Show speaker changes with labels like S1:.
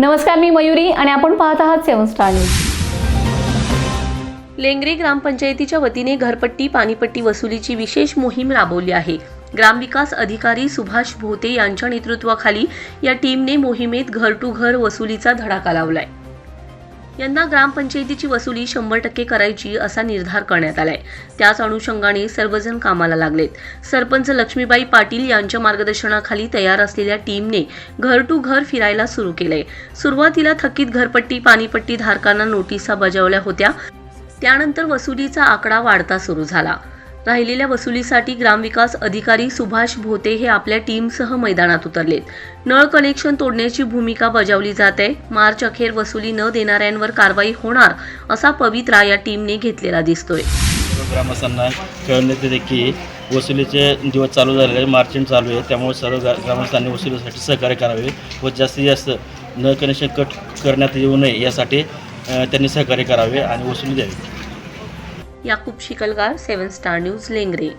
S1: नमस्कार मी मयुरी आणि आपण पाहत आहात सेवन स्टार न्यूज.
S2: लेंगरे ग्रामपंचायतीच्या वतीने घरपट्टी पाणीपट्टी वसुलीची विशेष मोहीम राबवली आहे. ग्रामविकास अधिकारी सुभाष भोते यांच्या नेतृत्वाखाली या टीमने मोहिमेत घर टू घर वसुलीचा धडाका लावलाय. यंदा ग्रामपंचायतीची वसुली शंभर टक्के करायची असा निर्धार करण्यात आलाय. त्याच अनुषंगाने सर्वजण कामाला लागलेत. सरपंच लक्ष्मीबाई पाटील यांच्या मार्गदर्शनाखाली तयार असलेल्या टीमने घर टू घर फिरायला सुरू केलंय. सुरुवातीला थकीत घरपट्टी पाणीपट्टी धारकांना नोटिसा बजावल्या होत्या. त्यानंतर वसुलीचा आकडा वाढता सुरू झाला. राहिलेल्या वसुलीसाठी ग्रामविकास अधिकारी सुभाष भोते हे आपल्या टीमसह मैदानात उतरलेत. नळ कनेक्शन तोडण्याची भूमिका बजावली जात. आहे मार्च अखेर वसुली न देणाऱ्यांवर कारवाई होणार असा पवित्रा या टीमने घेतलेला दिसतोय.
S3: ग्रामस्थांना कळवण्यात येते की वसुलीचे दिवस चालू झालेले मार्च एंड चालू आहे. त्यामुळे सर्व ग्रामस्थांनी वसुलीसाठी सहकार्य करावे व जास्तीत जास्त नळ कनेक्शन कट करण्यात येऊ नये यासाठी त्यांनी सहकार्य करावे आणि वसुली द्यावी.
S2: Yakub Shikalgar seven star news Lengre.